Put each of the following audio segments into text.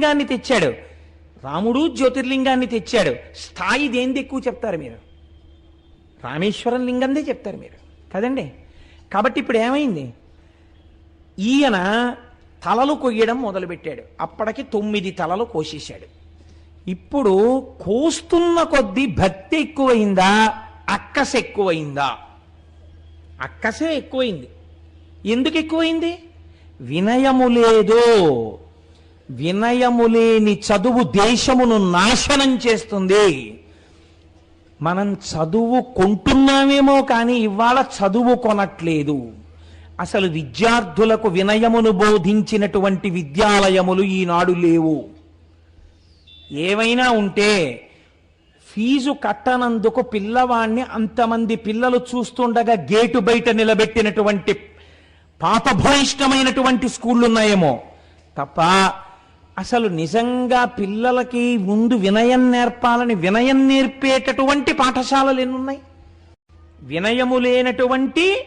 జ్యోతిర్లింగాన్ని తెచ్చాడు. రాముడు జ్యోతిర్లింగాన్ని తెచ్చాడు. స్థాయి దేంది ఎక్కువ చెప్తారు మీరు? రామేశ్వరం లింగందే చెప్తారు మీరు. కదండి? కాబట్టి ఇప్పుడు ఏమైంది? ఈయన తలలు కొయ్యడం మొదలుపెట్టాడు. అప్పటికి తొమ్మిది తలలు కోసేశాడు. ఇప్పుడు కోస్తున్న కొద్దీ భక్తి ఎక్కువైందా? అక్కస ఎక్కువైందా? అక్కసే ఎక్కువైంది. ఎందుకు ఎక్కువైంది? వినయము లేదు. వినయము లేని చదువు దేశమును నాశనం చేస్తుంది. మనం చదువు కొంటున్నామేమో కానీ ఇవాళ చదువు కొనట్లేదు. అసలు విద్యార్థులకు వినయమును బోధించినటువంటి విద్యాలయములు ఈనాడు లేవు. ఏవైనా ఉంటే ఫీజు కట్టనందుకు పిల్లవాణ్ణి అంతమంది పిల్లలు చూస్తుండగా గేటు బయట నిలబెట్టినటువంటి పాపభూయిష్టమైనటువంటి స్కూళ్ళు ఉన్నాయేమో తప్ప అసలు నిజంగా పిల్లలకి ముందు వినయం నేర్పాలని వినయం నేర్పేటటువంటి పాఠశాలలు ఎన్నున్నాయి? వినయము లేనటువంటి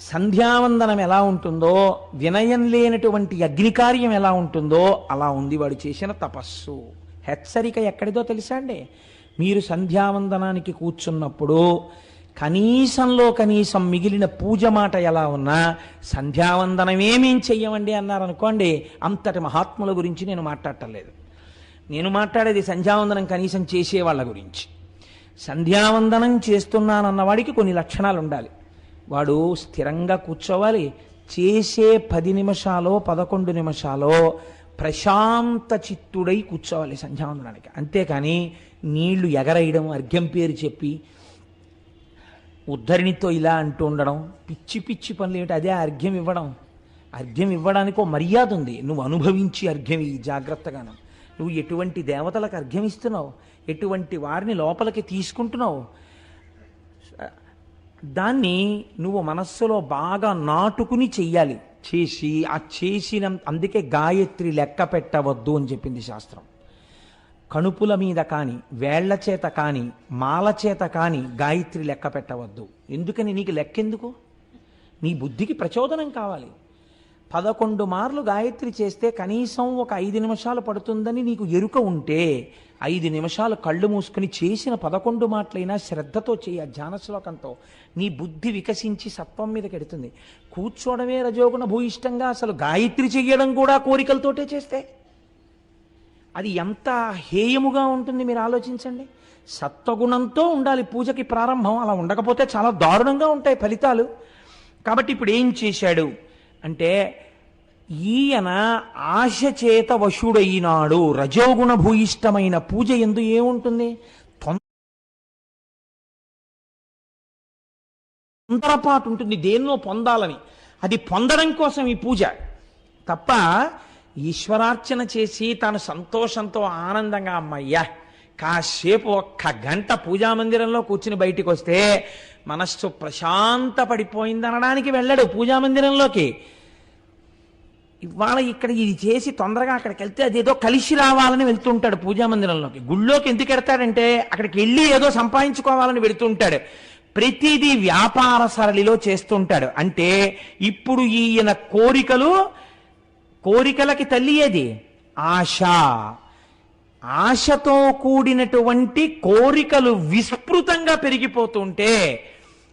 సంధ్యావందనం ఎలా ఉంటుందో వినయం లేనటువంటి అగ్నికార్యం ఎలా ఉంటుందో అలా ఉంది వాడు చేసిన తపస్సు. హెచ్చరిక ఎక్కడిదో తెలుసా అండి? మీరు సంధ్యావందనానికి కూర్చున్నప్పుడు కనీసంలో కనీసం మిగిలిన పూజ మాట ఎలా ఉన్నా సంధ్యావందనమేమేం చెయ్యమండి అన్నారనుకోండి అంతటి మహాత్ముల గురించి నేను మాట్లాడటలేదు. నేను మాట్లాడేది సంధ్యావందనం కనీసం చేసే వాళ్ళ గురించి. సంధ్యావందనం చేస్తున్నానన్నవాడికి కొన్ని లక్షణాలు ఉండాలి వాడు స్థిరంగా కూర్చోవాలి. చేసే పది నిమిషాలో పదకొండు నిమిషాలో ప్రశాంత చిత్తుడై కూర్చోవాలి సంధ్యావందనానికి. అంతేకాని నీళ్ళు ఎగరేయడం అర్ఘ్యం పేరు చెప్పి ఉద్ధరిణితో ఇలా అంటూ ఉండడం పిచ్చి పిచ్చి పనులు ఏమిటి? అదే అర్ఘ్యం ఇవ్వడం. అర్ఘ్యం ఇవ్వడానికి ఒక మర్యాద ఉంది. నువ్వు అనుభవించి అర్ఘ్యం ఈ జాగ్రత్తగాను. నువ్వు ఎటువంటి దేవతలకు అర్ఘ్యం ఇస్తున్నావు? ఎటువంటి వారిని లోపలికి తీసుకుంటున్నావు? దాన్ని నువ్వు మనస్సులో బాగా నాటుకుని చెయ్యాలి. చేసి ఆ చేసిన అందుకే గాయత్రి లెక్క పెట్టవద్దు అని చెప్పింది శాస్త్రం. కణుపుల మీద కాని వేళ్ళ చేత కాని మాల చేత కాని గాయత్రి లెక్క పెట్టవద్దు. ఎందుకని నీకు లెక్కెందుకు? నీ బుద్ధికి ప్రచోదనం కావాలి. పదకొండు మార్లు గాయత్రి చేస్తే కనీసం ఒక ఐదు నిమిషాలు పడుతుందని నీకు ఎరుక ఉంటే ఐదు నిమిషాలు కళ్ళు మూసుకుని చేసిన పదకొండు మాటలైనా శ్రద్ధతో చేయ ధ్యాన శ్లోకంతో. నీ బుద్ధి వికసించి సత్వం మీదకి ఎడుతుంది కూర్చోవడమే రజోగుణ భూయిష్టంగా అసలు గాయత్రి చెయ్యడం కూడా కోరికలతోటే చేస్తే. అది ఎంత హేయముగా ఉంటుంది మీరు ఆలోచించండి. సత్వగుణంతో ఉండాలి పూజకి ప్రారంభం అలా ఉండకపోతే చాలా దారుణంగా ఉంటాయి ఫలితాలు. కాబట్టి ఇప్పుడు ఏం చేశాడు? అంటే ఈయన ఆశ చేత వశుడైనాడు. రజోగుణ భూయిష్టమైన పూజ ఎందు ఏముంటుంది? తొందరపాటు ఉంటుంది. దేన్నో పొందాలని. అది పొందడం కోసం ఈ పూజ. తప్ప ఈశ్వరార్చన చేసి తాను సంతోషంతో ఆనందంగా అమ్మయ్యా కాసేపు ఒక్క గంట పూజా మందిరంలో కూర్చుని బయటికి వస్తే మనస్సు ప్రశాంత పడిపోయిందనడానికి వెళ్ళాడు పూజా మందిరంలోకి. ఇవాళ ఇక్కడ ఇది చేసి తొందరగా అక్కడికి వెళ్తే అదేదో కలిసి రావాలని వెళ్తుంటాడు పూజా మందిరంలోకి. గుళ్ళోకి ఎందుకు వెడతాడంటే అక్కడికి వెళ్ళి ఏదో సంపాదించుకోవాలని వెళుతుంటాడు. ప్రతిదీ వ్యాపార సరళిలో చేస్తుంటాడు. అంటే ఇప్పుడు ఈయన కోరికలు కోరికలకి తల్లి ఏది ఆశ. ఆశతో కూడినటువంటి కోరికలు విస్తృతంగా పెరిగిపోతుంటే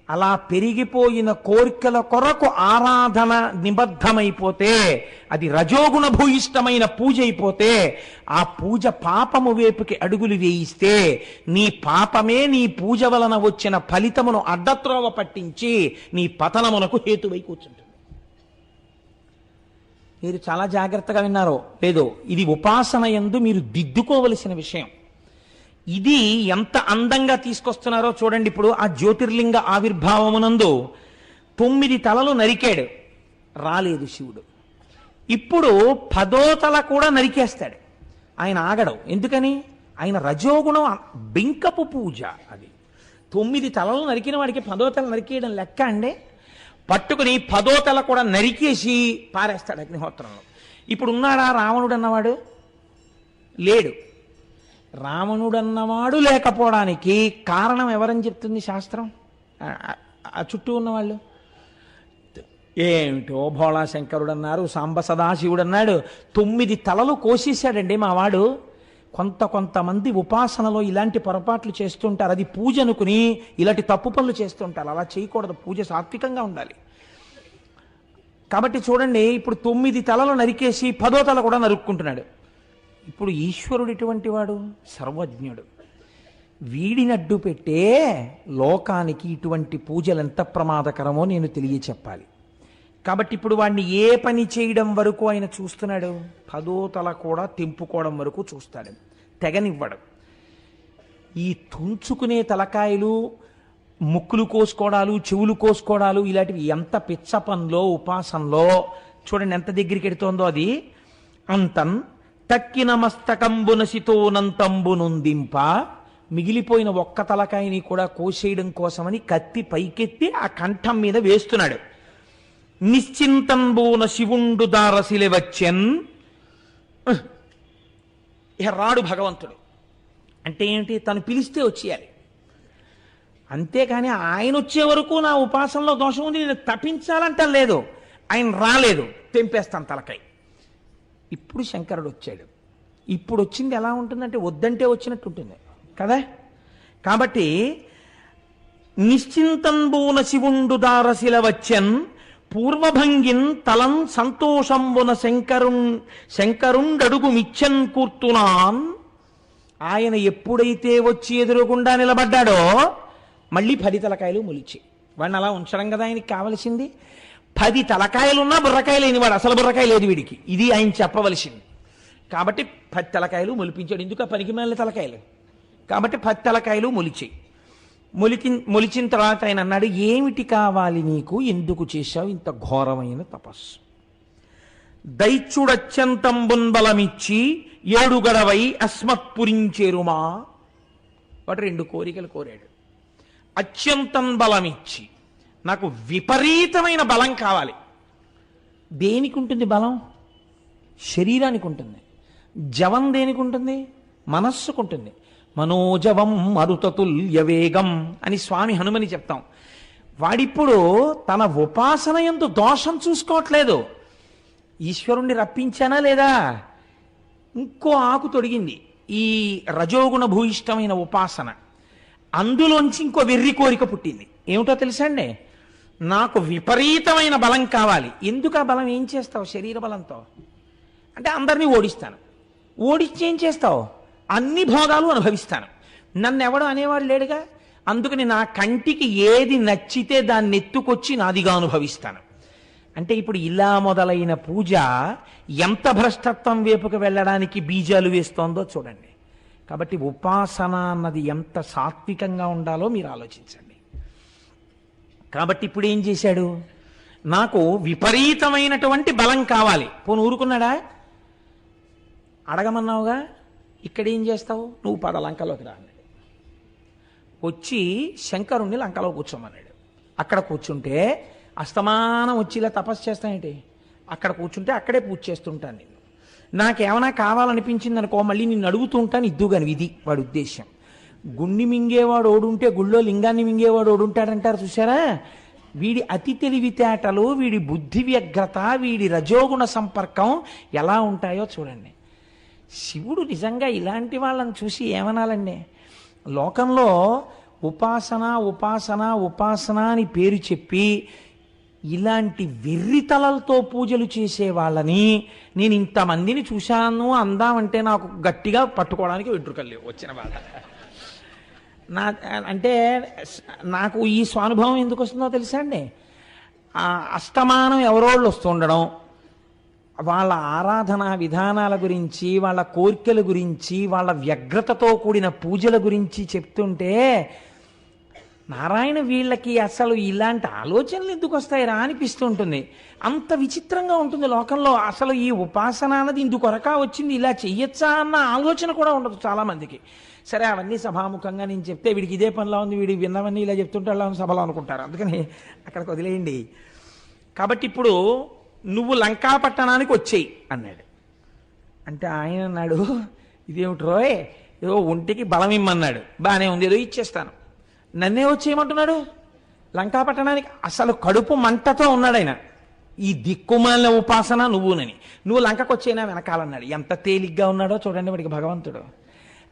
అలా పెరిగిపోయిన కోరికల కొరకు ఆరాధన నిబద్ధమైపోతే అది రజోగుణ భూయిష్టమైన పూజ అయిపోతే ఆ పూజ పాపము వైపుకి అడుగులు వేయిస్తే నీ పాపమే నీ పూజ వలన వచ్చిన ఫలితమును అడ్డత్రోవ పట్టించి నీ పతనమునకు హేతువై కూర్చుంటుంది. మీరు చాలా జాగ్రత్తగా విన్నారో లేదో ఇది ఉపాసన ఎందు మీరు దిద్దుకోవలసిన విషయం. ఇది ఎంత అందంగా తీసుకొస్తున్నారో చూడండి ఇప్పుడు ఆ జ్యోతిర్లింగ ఆవిర్భావమునందు తొమ్మిది తలలు నరికాడు. రాలేదు శివుడు. ఇప్పుడు పదో తల కూడా నరికేస్తాడు. ఆయన ఆగడం. ఎందుకని? ఆయన రజోగుణం బెంకపు పూజ అది. తొమ్మిది తలలు నరికిన వాడికి పదో తల నరికేయడం లెక్క అండి? పట్టుకుని పదో తల కూడా నరికేసి పారేస్తాడు అగ్నిహోత్రంలో. ఇప్పుడు ఉన్నాడా రావణుడు అన్నవాడు లేడు. రావణుడన్నవాడు లేకపోవడానికి కారణం ఎవరని చెప్తుంది శాస్త్రం? ఆ- చుట్టూ ఉన్నవాళ్ళు? ఏమిటో భోళా శంకరుడు అన్నారు సాంబ సదాశివుడు అన్నాడు తొమ్మిది తలలు కోసేశాడండి మావాడు కొంత కొంతమంది ఉపాసనలో ఇలాంటి పొరపాట్లు చేస్తుంటారు. అది పూజ అనుకుని ఇలాంటి తప్పు పనులు చేస్తుంటారు. అలా చేయకూడదు. పూజ సాత్వికంగా ఉండాలి. కాబట్టి చూడండి ఇప్పుడు తొమ్మిది తలలు నరికేసి పదో తల కూడా నరుక్కుంటున్నాడు. ఇప్పుడు ఈశ్వరుడు ఎటువంటి వాడు? సర్వజ్ఞుడు. వీడినడ్డు పెట్టే లోకానికి ఇటువంటి పూజలు ఎంత ప్రమాదకరమో నేను తెలియచెప్పాలి. కాబట్టి ఇప్పుడు వాడిని ఏ పని చేయడం వరకు ఆయన చూస్తున్నాడు? పదో తల కూడా తెంపుకోవడం వరకు చూస్తాడు. తెగనివ్వడు. ఈ తుంచుకునే తలకాయలు ముక్కులు కోసుకోవడాలు చెవులు కోసుకోవడాలు ఇలాంటివి ఎంత పిచ్చ పనిలో ఉపాసనలో చూడండి ఎంత దగ్గరికి ఎడుతోందో అది. అంతం తక్కిన మస్తకంబునసితోనంతంబునుందింప మిగిలిపోయిన ఒక్క తలకాయని కూడా కోసేయడం కోసమని కత్తి పైకెత్తి ఆ కంఠం మీద వేస్తున్నాడు. నిశ్చింతంబూన శివుండు దారసిలి వచ్చెన్. ఇక రాడు భగవంతుడు. అంటే ఏంటి తను పిలిస్తే వచ్చేయాలి. అంతేకాని ఆయన వచ్చే వరకు నా ఉపాసనలో దోషం ఉంది నేను తప్పించాలంట లేదు. ఆయన రాలేదు తెంపేస్తాను తలకాయ ఇప్పుడు శంకరుడు వచ్చాడు. ఇప్పుడు వచ్చింది ఎలా ఉంటుందంటే వద్దంటే వచ్చినట్టు ఉంటుంది కదా? కాబట్టి నిశ్చింతంబూన శివుండు దారశిల వచ్చెన్. పూర్వభంగిన్ తలం సంతోషంబున శంకరు శంకరుండడుగు మిచ్చన్ కూర్తునాన్ ఆయన ఎప్పుడైతే వచ్చి ఎదురుగుండా నిలబడ్డాడో మళ్ళీ పది తలకాయలు మొలిచి. వాడిని అలా ఉంచడం కదా ఆయనకి కావలసింది? పది తలకాయలున్నా బుర్రకాయ లేనివాడు అసలు బుర్రకాయ లేదు వీడికి. ఇది ఆయన చెప్పవలసింది. కాబట్టి పది తలకాయలు మొలిపించాడు. ఎందుకు ఆ పనికి తలకాయలు? కాబట్టి పది తలకాయలు మొలిచాయి మొలికి మొలిచిన తర్వాత ఆయన అన్నాడు ఏమిటి కావాలి నీకు? ఎందుకు చేశావు ఇంత ఘోరమైన తపస్సు? దైత్యుడత్యంతంబున్ బలమిచ్చి ఏడుగడవై అస్మత్పురించేరుమా వాడు రెండు కోరికలు కోరాడు. అత్యంతం బలమిచ్చి నాకు విపరీతమైన బలం కావాలి. దేనికి ఉంటుంది బలం? శరీరానికి ఉంటుంది జవం దేనికి ఉంటుంది మనస్సుకు ఉంటుంది మనోజవం మరుతతుల్య వేగం అని స్వామి హనుమని చెప్తాం. వాడిప్పుడు తన ఉపాసన ఎందు దోషం చూసుకోవట్లేదు. ఈశ్వరుణ్ణి రప్పించానా లేదా? ఇంకో ఆకు తొడిగింది. ఈ రజోగుణ భూయిష్టమైన ఉపాసన. అందులోంచి ఇంకో వెర్రి కోరిక పుట్టింది. ఏమిటో తెలుసా అండి? నాకు విపరీతమైన బలం కావాలి. ఎందుకు ఆ బలం ఏం చేస్తావు? శరీర బలంతో? అంటే అందరినీ ఓడిస్తాను. ఓడిచ్చి ఏం చేస్తావు? అన్ని భోగాలు అనుభవిస్తాను. నన్ను ఎవడు అనేవాడు లేడుగా? అందుకని నా కంటికి ఏది నచ్చితే దాన్ని ఎత్తుకొచ్చి నాదిగా అనుభవిస్తాను. అంటే ఇప్పుడు ఇలా మొదలైన పూజ ఎంత భ్రష్టత్వం వైపుకు వెళ్ళడానికి బీజాలు వేస్తోందో చూడండి. కాబట్టి ఉపాసన అన్నది ఎంత సాత్వికంగా ఉండాలో మీరు ఆలోచించండి. కాబట్టి ఇప్పుడు ఏం చేశాడు? నాకు విపరీతమైనటువంటి బలం కావాలి. పోను ఊరుకున్నాడా? అడగమన్నావుగా? ఇక్కడ ఏం చేస్తావు? నువ్వు పద లంకలోకి రా అన్నాడు. వచ్చి శంకరుణ్ణి లంకలో కూర్చోమన్నాడు. అక్కడ కూర్చుంటే అస్తమానం వచ్చి ఇలా తపస్సు చేస్తానేంటి అక్కడ కూర్చుంటే అక్కడే పూజ చేస్తుంటాను నేను. నాకేమైనా కావాలనిపించింది అనుకో మళ్ళీ నిన్ను అడుగుతూ ఉంటాను ఇద్దుగాని ఇది వాడి ఉద్దేశం గుండి మింగేవాడు ఓడుంటే గుళ్ళో లింగాన్ని మింగేవాడు ఓడుంటాడంటారు చూసారా వీడి అతి తెలివితేటలు వీడి బుద్ధి వ్యగ్రత వీడి రజోగుణ సంపర్కం ఎలా ఉంటాయో చూడండి. శివుడు నిజంగా ఇలాంటి వాళ్ళని చూసి ఏమనాలండి? లోకంలో ఉపాసన ఉపాసన ఉపాసన అని పేరు చెప్పి ఇలాంటి వెర్రితలలతో పూజలు చేసే వాళ్ళని నేను ఇంతమందిని చూశాను అందామంటే నాకు గట్టిగా పట్టుకోవడానికి వెంట్రుకలు లేవు వచ్చిన బాధ నా అంటే నాకు ఈ స్వానుభవం ఎందుకు వస్తుందో తెలుసా అండి? అస్తమానం ఎవరోళ్ళు వస్తుండడం వాళ్ళ ఆరాధన విధానాల గురించి వాళ్ళ కోరికల గురించి వాళ్ళ వ్యగ్రతతో కూడిన పూజల గురించి చెప్తుంటే నారాయణ వీళ్ళకి అసలు ఇలాంటి ఆలోచనలు ఎందుకు వస్తాయిరా అనిపిస్తుంటుంది. అంత విచిత్రంగా ఉంటుంది లోకంలో. అసలు ఈ ఉపాసన అన్నది ఇందుకొరకా వచ్చింది. ఇలా చెయ్యొచ్చా అన్న ఆలోచన కూడా ఉండదు చాలామందికి. సరే అవన్నీ సభాముఖంగా నేను చెప్తే వీడికి ఇదే పనిలా ఉంది వీడి విన్నవన్నీ ఇలా చెప్తుంటే అలా సభలో అనుకుంటారు. అందుకని అక్కడికి వదిలేయండి. కాబట్టి ఇప్పుడు నువ్వు లంకా పట్టణానికి వచ్చేయి అన్నాడు. అంటే ఆయన అన్నాడు ఇదేమిటి రోయ్ ఏదో ఒంటికి బలం ఇమ్మన్నాడు. బాగానే ఉంది ఏదో ఇచ్చేస్తాను. నన్నే వచ్చేయమంటున్నాడు లంకా పట్టణానికి అసలు కడుపు మంటతో ఉన్నాడు ఆయన. ఈ దిక్కుమాలిన ఉపాసన నువ్వునని. నువ్వు లంకకు వచ్చేనా వెనకాలన్నాడు. ఎంత తేలిగ్గా ఉన్నాడో చూడండి వాడికి భగవంతుడు.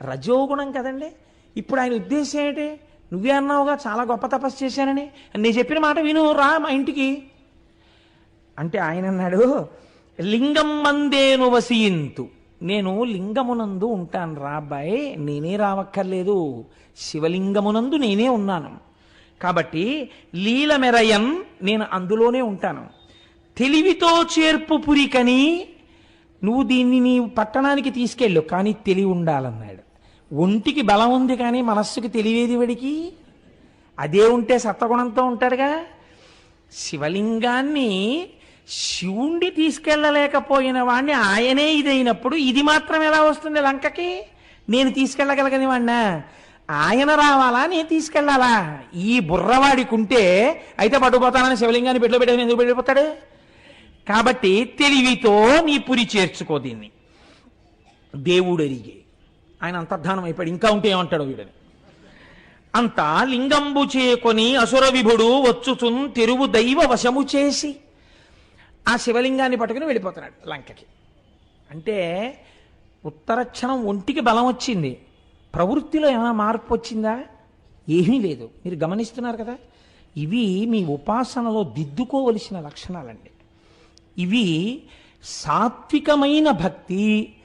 రజోగుణం కదండి. ఇప్పుడు ఆయన ఉద్దేశం ఏంటి నువ్వే అన్నావుగా చాలా గొప్ప తపస్సు చేశానని. నేను చెప్పిన మాట విను రా మా ఇంటికి. అంటే ఆయన అన్నాడు లింగం మందేను వసియింతు నేను లింగమునందు ఉంటాను రా అబ్బాయి నేనే రావక్కర్లేదు. శివలింగమునందు నేనే ఉన్నాను. కాబట్టి లీలమెరయం నేను అందులోనే ఉంటాను. తెలివితో చేర్పు పురికని నువ్వు దీన్ని నీ పట్టణానికి తీసుకెళ్ళు కానీ తెలివి ఉండాలన్నాడు. ఒంటికి బలం ఉంది కానీ మనస్సుకి తెలివేది వాడికి? అదే ఉంటే సత్వగుణంతో ఉంటాడుగా. శివలింగాన్ని శివుణ్ణి తీసుకెళ్ళలేకపోయిన వాణ్ణి ఆయనే ఇదైనప్పుడు ఇది మాత్రం ఎలా వస్తుంది లంకకి? నేను తీసుకెళ్ళగలగని వాణ్ణా? ఆయన రావాలా? నేను తీసుకెళ్ళాలా? ఈ బుర్రవాడికి ఉంటే అయితే పట్టుకుపోతానని శివలింగాన్ని బిడ్డ పెట్టని ఎందుకు పెట్టిపోతాడు కాబట్టి తెలివితో నీ పురి చేర్చుకో దీన్ని. దేవుడు అరిగే. ఆయన అంతర్ధానం అయిపోయాడు. ఇంకా ఉంటే ఏమంటాడు వీడని. అంత లింగంబు చేకొని అసుర విభుడు వచ్చుచున్ తెరువు దైవ వశము చేసి ఆ శివలింగాన్ని పట్టుకుని వెళ్ళిపోతున్నాడు లంకకి. అంటే ఉత్తరక్షణం ఒంటికి బలం వచ్చింది. ప్రవృత్తిలో ఏమైనా మార్పు వచ్చిందా? ఏమీ లేదు. మీరు గమనిస్తున్నారు కదా? ఇవి మీ ఉపాసనలో దిద్దుకోవలసిన లక్షణాలండి. ఇవి సాత్వికమైన భక్తి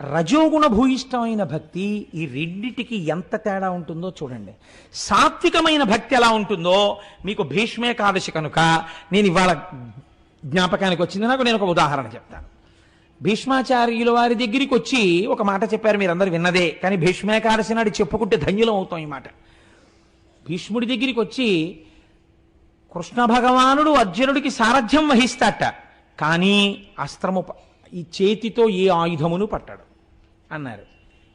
రజోగుణ భూయిష్టమైన భక్తి ఈ రెండిటికి ఎంత తేడా ఉంటుందో చూడండి. సాత్వికమైన భక్తి ఎలా ఉంటుందో మీకు భీష్మేకాదశి కనుక నేను ఇవాళ జ్ఞాపకానికి వచ్చింది. నాకు నేను ఒక ఉదాహరణ చెప్తాను. భీష్మాచార్యుల వారి దగ్గరికి వచ్చి ఒక మాట చెప్పారు మీరందరూ విన్నదే. కానీ భీష్మేకాదశి నాడు చెప్పుకుంటే ధన్యులం అవుతాం ఈ మాట. భీష్ముడి దగ్గరికి వచ్చి కృష్ణ భగవానుడు అర్జునుడికి సారథ్యం వహిస్తాట. కానీ అస్త్రము ఈ చేతితో ఏ ఆయుధమును పట్టాడు. అన్నారు.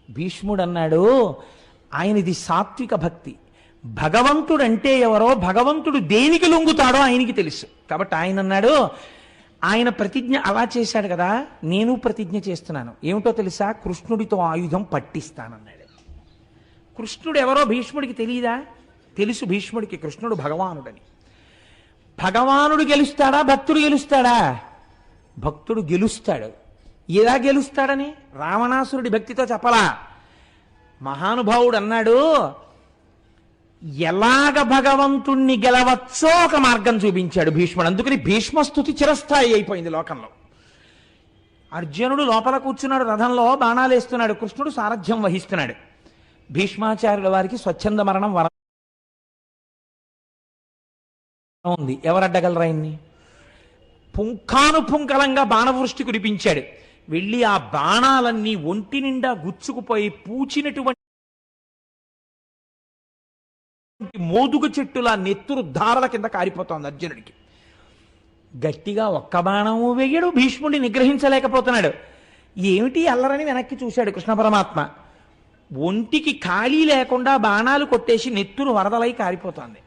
భీష్ముడు అన్నాడు ఆయనది సాత్విక భక్తి. భగవంతుడంటే ఎవరో భగవంతుడు దేనికి లొంగుతాడో ఆయనకి తెలుసు. కాబట్టి ఆయన అన్నాడు ఆయన ప్రతిజ్ఞ అలా చేశాడు కదా నేను ప్రతిజ్ఞ చేస్తున్నాను. ఏమిటో తెలుసా? కృష్ణుడితో ఆయుధం పట్టిస్తానన్నాడు. కృష్ణుడు ఎవరో భీష్ముడికి తెలియదా తెలుసు భీష్ముడికి కృష్ణుడు భగవానుడని. భగవానుడు గెలుస్తాడా? భక్తుడు గెలుస్తాడా? భక్తుడు గెలుస్తాడు. ఎలా గెలుస్తాడని? రావణాసురుడి భక్తితో చెప్పలా? మహానుభావుడు అన్నాడు ఎలాగ భగవంతుణ్ణి గెలవచ్చో ఒక మార్గం చూపించాడు భీష్ముడు. అందుకని భీష్మస్థుతి చిరస్థాయి అయిపోయింది లోకంలో. అర్జునుడు లోపల కూర్చున్నాడు రథంలో బాణాలు వేస్తున్నాడు కృష్ణుడు సారథ్యం వహిస్తున్నాడు. భీష్మాచార్యుల వారికి స్వచ్ఛంద మరణం వర ఉంది. ఎవరడ్డగలరా ఆయన్ని పుంఖానుపుంకలంగా బాణవృష్టి కురిపించాడు. వెళ్ళి ఆ బాణాలన్నీ ఒంటి నిండా గుచ్చుకుపోయి పూచినటువంటి మోదుగ చెట్టులా నెత్తురు ధారల కింద కారిపోతోంది అర్జునుడికి. గట్టిగా ఒక్క బాణము వేయడు భీష్ముడిని నిగ్రహించలేకపోతున్నాడు. ఏమిటి అల్లరని వెనక్కి చూశాడు కృష్ణ పరమాత్మ? ఒంటికి ఖాళీ లేకుండా బాణాలు కొట్టేసి నెత్తురు వరదలై కారిపోతోంది.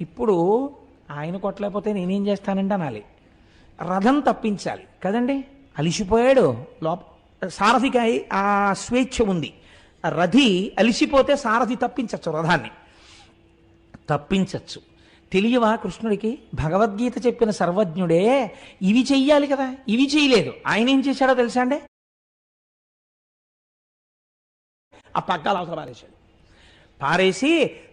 ఇప్పుడు ఆయన కొట్టలేకపోతే నేనేం చేస్తానంటే అనాలి. రథం తప్పించాలి. కదండి? అలిసిపోయాడు. లోప సారథికి ఆ స్వేచ్ఛ ఉంది. రథి అలిసిపోతే సారథి తప్పించచ్చు రథాన్ని. తప్పించచ్చు. తెలియవా కృష్ణుడికి? భగవద్గీత చెప్పిన సర్వజ్ఞుడే ఇవి చెయ్యాలి కదా ఇవి చేయలేదు. ఆయన ఏం చేశాడో తెలుసా అండి? ఆ పగ్గాలు అవసరం పారేశాడు. పారేసి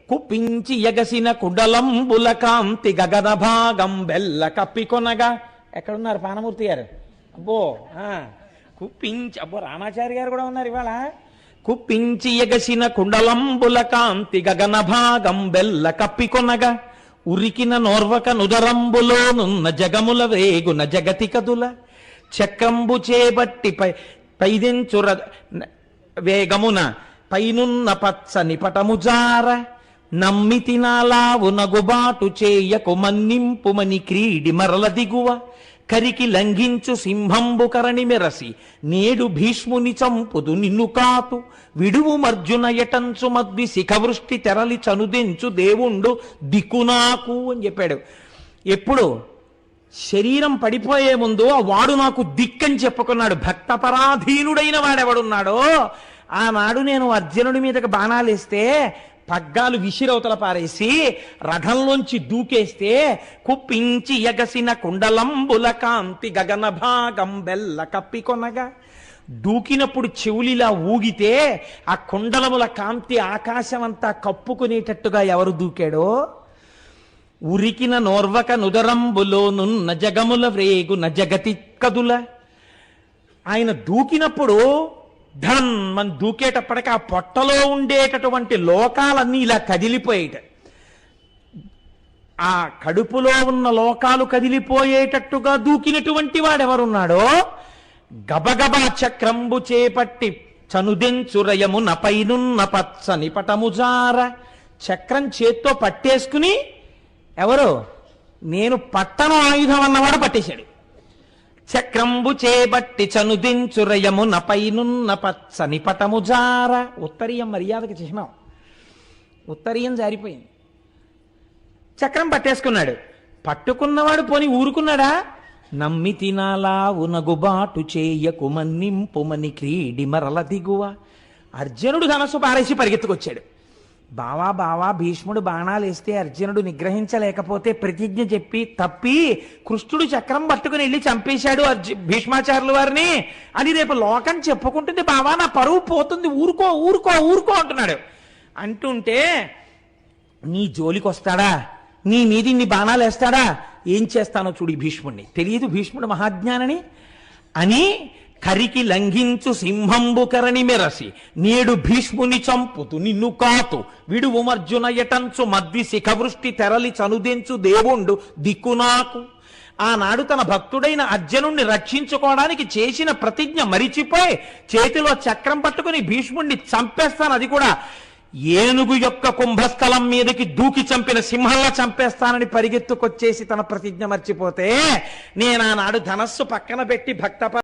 కుప్పించి ఎగసిన కుడలంబుల కాంతి గగన భాగం బెల్ల కప్పికొనగా ఎక్కడున్నారు పానమూర్తి గారు? అబ్బో కుప్పించి అబ్బో రామాచారి గారు కూడా ఉన్నారు ఇవాళ. కుప్పించి ఎగసిన కుండలంబుల కాంతి గగన భాగం బెల్ల కప్పికొనగా ఉరికిన నోర్వక నుదరంబులోనున్న జగముల వేగున జగతి కదుల చక్రంబు చేబట్టి పై పైదెంచుర వేగమున పైనున్న పచ్చని పటము జార నమ్మి తినాలావు నగుబాటు చేయకు మన్నింపుమని క్రీడి మరల దిగువ కరికి లంఘించు సింహంబు కరణి మెరసి నేడు భీష్ముని చంపుదు నిన్ను కాతు విడువు మర్జున ఎటంచు మద్వి శిఖవృష్టి తెరలి చనుదెంచు దేవుండు దిక్కునాకు అని చెప్పాడు. ఎప్పుడు శరీరం పడిపోయే ముందు ఆ వాడు నాకు దిక్కని చెప్పుకున్నాడు. భక్తపరాధీనుడైన వాడెవడున్నాడో? ఆనాడు నేను అర్జునుడి మీదకి బాణాలేస్తే పగ్గాలు విసిరవతల పారేసి రథంలోంచి దూకేస్తే కుప్పించి ఎగసిన కుండలంబుల కాంతి గగన భాగం బెల్ల కప్పికొనగా దూకినప్పుడు చెవులిలా ఊగితే ఆ కుండలముల కాంతి ఆకాశమంతా కప్పుకునేటట్టుగా ఎవరు దూకాడో? ఉరికిన నోర్వక నుదరంబులోనున్న జగముల వ్రేగు జగతి కదుల ఆయన దూకినప్పుడు ధన్ మన దూకేటప్పటికి ఆ పొట్టలో ఉండేటటువంటి లోకాలన్నీ ఇలా కదిలిపోయేట. ఆ కడుపులో ఉన్న లోకాలు కదిలిపోయేటట్టుగా దూకినటువంటి వాడెవరున్నాడో? గబగబా చక్రంబు చేపట్టి చనుదెంచురయము నపైనున్న పచ్చని పటముజార చక్రం చేత్తో పట్టేసుకుని ఎవరు? నేను పట్టను ఆయుధం అన్నవాడు పట్టేశాడు. చక్రంబు చేబట్టి చనుదించురయము నపైనున్న పచ్చని పటముజార ఉత్తరీయం మర్యాదకి చిహ్నం. ఉత్తరీయం జారిపోయింది. చక్రం పట్టేసుకున్నాడు. పట్టుకున్నవాడు పోని ఊరుకున్నాడా? నమ్మి తినాలా ఉనగుబాటు చేయకు మన్నింపుమని క్రీడి మరల దిగువ. అర్జునుడు ధనస్సు పారేసి పరిగెత్తుకొచ్చాడు. బావా బావా భీష్ముడు బాణాలు వేస్తే అర్జునుడు నిగ్రహించలేకపోతే ప్రతిజ్ఞ చెప్పి తప్పి కృష్ణుడు చక్రం పట్టుకుని వెళ్ళి చంపేశాడు అర్జు భీష్మాచార్యుల వారిని. అని రేపు లోకం చెప్పుకుంటుంది బావా నా పరువు పోతుంది ఊరుకో ఊరుకో ఊరుకో అంటున్నాడు. అంటుంటే నీ జోలికి వస్తాడా నీ మీది నీ బాణాలు వేస్తాడా? ఏం చేస్తానో చూడు భీష్ముడిని తెలియదు భీష్ముడు మహాజ్ఞానని. అని కరికి లంఘించు సింహంబు కరణి మెరసి. నేడు భీష్ముని చంపుతు నిన్ను కాతు. విడువుమర్జున ఎటంచు మద్వి శిఖవృష్టి తెరలి చనుదెంచు దేవుండు దిక్కు నాకు. ఆనాడు తన భక్తుడైన అర్జునుణ్ణి రక్షించుకోవడానికి చేసిన ప్రతిజ్ఞ మరిచిపోయి చేతిలో చక్రం పట్టుకుని భీష్ముణ్ణి చంపేస్తాను. అది కూడా ఏనుగు యొక్క కుంభస్థలం మీదకి దూకి చంపిన సింహంలా చంపేస్తానని పరిగెత్తుకొచ్చేసి తన ప్రతిజ్ఞ మర్చిపోతే నేను ఆనాడు ధనస్సు పక్కన పెట్టి భక్త